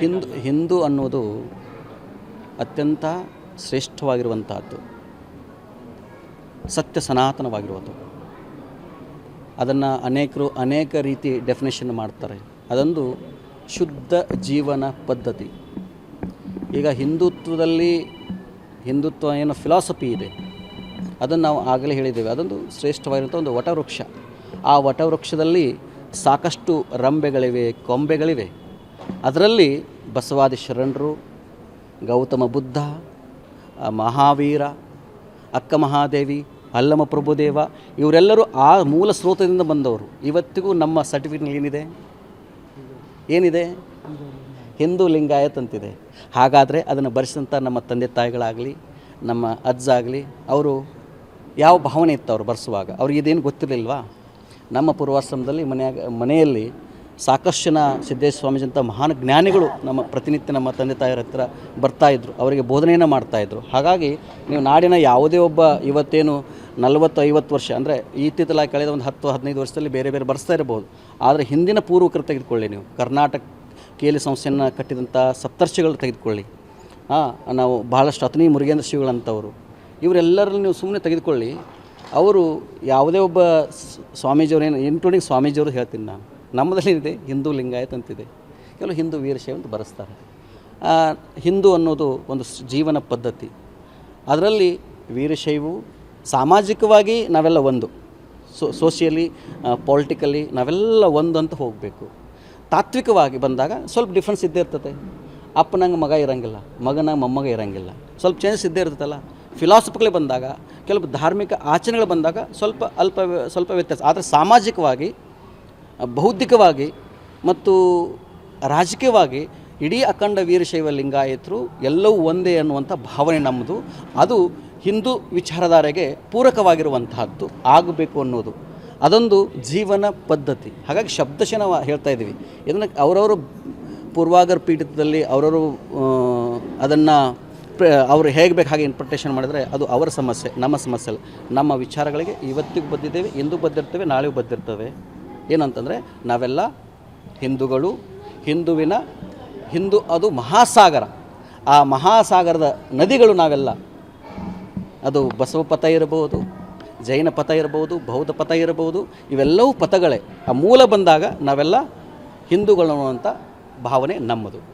ಹಿಂದೂ ಹಿಂದೂ ಅನ್ನೋದು ಅತ್ಯಂತ ಶ್ರೇಷ್ಠವಾಗಿರುವಂತಹದ್ದು. ಸತ್ಯ ಸನಾತನವಾಗಿರುವುದು ಅದನ್ನು ಅನೇಕರು ಅನೇಕ ರೀತಿ ಡೆಫಿನೇಷನ್ ಮಾಡ್ತಾರೆ. ಅದೊಂದು ಶುದ್ಧ ಜೀವನ ಪದ್ಧತಿ. ಈಗ ಹಿಂದುತ್ವದಲ್ಲಿ ಹಿಂದುತ್ವ ಏನೋ ಫಿಲಾಸಫಿ ಇದೆ. ಅದನ್ನು ನಾವು ಆಗಲೇ ಹೇಳಿದ್ದೇವೆ. ಅದೊಂದು ಶ್ರೇಷ್ಠವಾಗಿರುವಂಥ ಒಂದು ವಟವೃಕ್ಷ. ಆ ವಟವೃಕ್ಷದಲ್ಲಿ ಸಾಕಷ್ಟು ರಂಬೆಗಳಿವೆ, ಕೊಂಬೆಗಳಿವೆ. ಅದರಲ್ಲಿ ಬಸವಾದಿ ಶರಣರು, ಗೌತಮ ಬುದ್ಧ ಮಹಾವೀರ, ಅಕ್ಕ ಮಹಾದೇವಿ, ಅಲ್ಲಮ ಪ್ರಭುದೇವ, ಇವರೆಲ್ಲರೂ ಆ ಮೂಲ ಸ್ರೋತದಿಂದ ಬಂದವರು. ಇವತ್ತಿಗೂ ನಮ್ಮ ಸರ್ಟಿಫಿಕೇಟ್ ಏನಿದೆ? ಏನಿದೆ? ಹಿಂದೂ ಲಿಂಗಾಯತ್ ಅಂತಿದೆ. ಹಾಗಾದರೆ ಅದನ್ನು ಬರೆಸಿದಂಥ ನಮ್ಮ ತಂದೆ ತಾಯಿಗಳಾಗಲಿ, ನಮ್ಮ ಅಜ್ಜ ಆಗಲಿ ಅವರು ಯಾವ ಭಾವನೆ ಇತ್ತು ಅವರು ಬರೆಸುವಾಗ? ಅವ್ರಿಗೆ ಇದೇನು ಗೊತ್ತಿರಲಿಲ್ವಾ? ನಮ್ಮ ಪೂರ್ವಾಶ್ರಮದಲ್ಲಿ ಮನೆಯಾಗ, ಮನೆಯಲ್ಲಿ ಸಾಕಷ್ಟು ಜನ ಸಿದ್ದೇಶ್ವರ ಸ್ವಾಮೀಜಿ ಅಂತ ಮಹಾನ್ ಜ್ಞಾನಿಗಳು ನಮ್ಮ ಪ್ರತಿನಿತ್ಯ ನಮ್ಮ ತಂದೆ ತಾಯಿಯರ ಹತ್ರ ಬರ್ತಾಯಿದ್ರು ಅವರಿಗೆ ಬೋಧನೆಯನ್ನು ಮಾಡ್ತಾಯಿದ್ರು ಹಾಗಾಗಿ ನೀವು ನಾಡಿನ ಯಾವುದೇ ಒಬ್ಬ ಇವತ್ತೇನು ನಲವತ್ತು, ಐವತ್ತು ವರ್ಷ ಅಂದರೆ ಇತ್ತೀತಲಾಗಿ ಕಳೆದ ಒಂದು ಹತ್ತು, ಹದಿನೈದು ವರ್ಷದಲ್ಲಿ ಬೇರೆ ಬೇರೆ ಬರೆಸ್ತಾ ಇರಬಹುದು ಆದರೆ ಹಿಂದಿನ ಪೂರ್ವಕರು ತೆಗೆದುಕೊಳ್ಳಿ ನೀವು. ಕರ್ನಾಟಕ ಕೇಲಿ ಸಂಸ್ಥೆಯನ್ನು ಕಟ್ಟಿದಂಥ ಸಪ್ತರ್ಷಿಗಳು ತೆಗೆದುಕೊಳ್ಳಿ. ಹಾಂ, ನಾವು ಬಹಳಷ್ಟು ಅತನಿ ಮುರುಗೇಂದ್ರ ಶ್ರೀಗಳಂಥವರು. ಇವರೆಲ್ಲರಲ್ಲಿ ನೀವು ಸುಮ್ಮನೆ ತೆಗೆದುಕೊಳ್ಳಿ. ಅವರು ಯಾವುದೇ ಒಬ್ಬ ಸ್- ಏನು ಇನ್ಕ್ಲೂಡಿಂಗ್ ಸ್ವಾಮೀಜಿಯವರು ಹೇಳ್ತೀನಿ ನಾನು. ನಮ್ಮದಲ್ಲಿ ಇದೆ ಹಿಂದೂ ಲಿಂಗಾಯತ್ ಅಂತಿದೆ. ಕೆಲವು ಹಿಂದೂ ವೀರಶೈವ ಅಂತ ಬರೆಸ್ತಾರೆ ಹಿಂದೂ ಅನ್ನೋದು ಒಂದು ಜೀವನ ಪದ್ಧತಿ. ಅದರಲ್ಲಿ ವೀರಶೈವು ಸಾಮಾಜಿಕವಾಗಿ ನಾವೆಲ್ಲ ಒಂದು. ಸೋ, ಸೋಷಿಯಲಿ ಪೊಲಿಟಿಕಲಿ ನಾವೆಲ್ಲ ಒಂದು ಅಂತ ಹೋಗಬೇಕು. ತಾತ್ವಿಕವಾಗಿ ಬಂದಾಗ ಸ್ವಲ್ಪ ಡಿಫ್ರೆನ್ಸ್ ಇದ್ದೇ ಇರ್ತದೆ ಅಪ್ಪನಂಗೆ ಮಗ ಇರಂಗಿಲ್ಲ ಮಗನಂಗೆ ಮೊಮ್ಮಗ ಇರಂಗಿಲ್ಲ. ಸ್ವಲ್ಪ ಚೇಂಜಸ್ ಇದ್ದೇ ಇರ್ತದಲ್ಲ ಫಿಲಾಸಫಿಕಲಿ ಬಂದಾಗ, ಕೆಲವು ಧಾರ್ಮಿಕ ಆಚರಣೆಗಳು ಬಂದಾಗ ಸ್ವಲ್ಪ ಅಲ್ಪ, ಸ್ವಲ್ಪ ವ್ಯತ್ಯಾಸ. ಆದರೆ ಸಾಮಾಜಿಕವಾಗಿ ಬೌದ್ಧಿಕವಾಗಿ ಮತ್ತು ರಾಜಕೀಯವಾಗಿ ಇಡೀ ಅಖಂಡ ವೀರಶೈವ ಲಿಂಗಾಯತರು ಎಲ್ಲವೂ ಒಂದೇ ಅನ್ನುವಂಥ ಭಾವನೆ ನಮ್ಮದು. ಅದು ಹಿಂದೂ ವಿಚಾರಧಾರೆಗೆ ಪೂರಕವಾಗಿರುವಂತಹದ್ದು ಆಗಬೇಕು ಅನ್ನೋದು. ಅದೊಂದು ಜೀವನ ಪದ್ಧತಿ. ಹಾಗಾಗಿ ಶಬ್ದಶಃ ಹೇಳ್ತಾ ಇದ್ದೀವಿ. ಇದನ್ನು ಅವರವರು ಪೂರ್ವಾಗರ ಪೀಠದಲ್ಲಿ ಅವರವರು ಅದನ್ನು ಅವರು ಹೇಗೆ ಬೇಕು ಹಾಗೆ ಇಂಟರ್ಪ್ರಿಟೇಷನ್ ಮಾಡಿದರೆ ಅದು ಅವರ ಸಮಸ್ಯೆ, ನಮ್ಮ ಸಮಸ್ಯೆ ಅಲ್ಲ. ನಮ್ಮ ವಿಚಾರಗಳಿಗೆ ಇವತ್ತಿಗೂ ಬದ್ದಿದ್ದೇವೆ, ಇಂದು ಬದ್ದಿರ್ತೇವೆ, ನಾಳೆಗೂ ಬದ್ದಿರ್ತೇವೆ. ಏನಂತಂದರೆ ನಾವೆಲ್ಲ ಹಿಂದೂಗಳು, ಹಿಂದುವಿನ, ಹಿಂದೂ ಅದು ಮಹಾಸಾಗರ. ಆ ಮಹಾಸಾಗರದ ನದಿಗಳು ನಾವೆಲ್ಲ. ಅದು ಬಸವ ಪಥ ಇರಬಹುದು, ಜೈನ ಪಥ ಇರಬಹುದು, ಬೌದ್ಧ ಪಥ ಇರಬಹುದು, ಇವೆಲ್ಲವೂ ಪಥಗಳೇ. ಆ ಮೂಲ ಬಂದಾಗ ನಾವೆಲ್ಲ ಹಿಂದೂಗಳು ಅನ್ನುವಂಥ ಭಾವನೆ ನಮ್ಮದು.